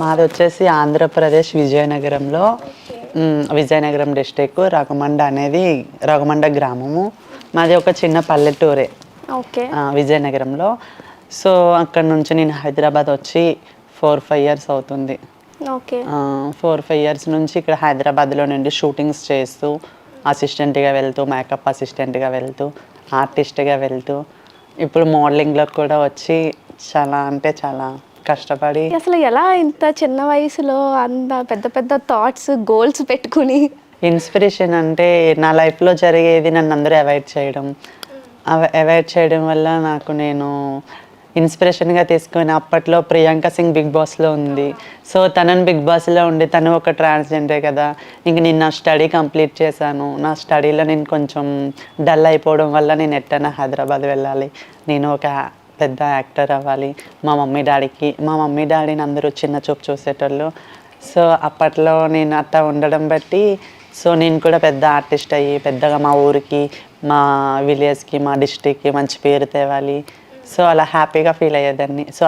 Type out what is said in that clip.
మాది వచ్చేసి ఆంధ్రప్రదేశ్ విజయనగరంలో విజయనగరం డిస్టిక్ రగమండ అనేది రగమండ గ్రామము. మాది ఒక చిన్న పల్లెటూరే ఓకే. విజయనగరంలో. సో అక్కడ నుంచి నేను హైదరాబాద్ వచ్చి ఫోర్ ఫైవ్ ఇయర్స్ అవుతుంది. ఓకే. ఫోర్ ఫైవ్ ఇయర్స్ నుంచి ఇక్కడ హైదరాబాద్లో నుండి షూటింగ్స్ చేస్తూ అసిస్టెంట్గా వెళ్తూ మేకప్ అసిస్టెంట్గా వెళ్తూ ఆర్టిస్ట్గా వెళ్తూ ఇప్పుడు మోడలింగ్లో కూడా వచ్చి చాలా అంటే చాలా కష్టపడి అసలు ఎలా ఇంత చిన్న వయసులో అంత పెద్ద పెద్ద థాట్స్ గోల్స్ పెట్టుకుని? ఇన్స్పిరేషన్ అంటే నా లైఫ్లో జరిగేది నన్ను అందరూ అవాయిడ్ చేయడం. అవాయిడ్ చేయడం వల్ల నాకు నేను ఇన్స్పిరేషన్గా తీసుకొని అప్పట్లో ప్రియాంక సింగ్ బిగ్ బాస్లో ఉంది. సో తనని బిగ్ బాస్లో ఉండి తను ఒక ట్రాన్స్జెండరే కదా. ఇంక నేను నా స్టడీ కంప్లీట్ చేశాను. నా స్టడీలో నేను కొంచెం డల్ అయిపోవడం వల్ల నేను ఎట్టైనా హైదరాబాద్ వెళ్ళాలి. నేను ఒక పెద్ద యాక్టర్ అవ్వాలి. మా మమ్మీ డాడీకి మా మమ్మీ డాడీని అందరూ చిన్న చూపు చూసేటోళ్ళు. సో అప్పట్లో నేను అట్లా ఉండడం బట్టి సో నేను కూడా పెద్ద ఆర్టిస్ట్ అయ్యి పెద్దగా మా ఊరికి మా విలేజ్కి మా డిస్టిక్కి మంచి పేరు తేవాలి. సో అలా హ్యాపీగా ఫీల్ అయ్యేదాన్ని. సో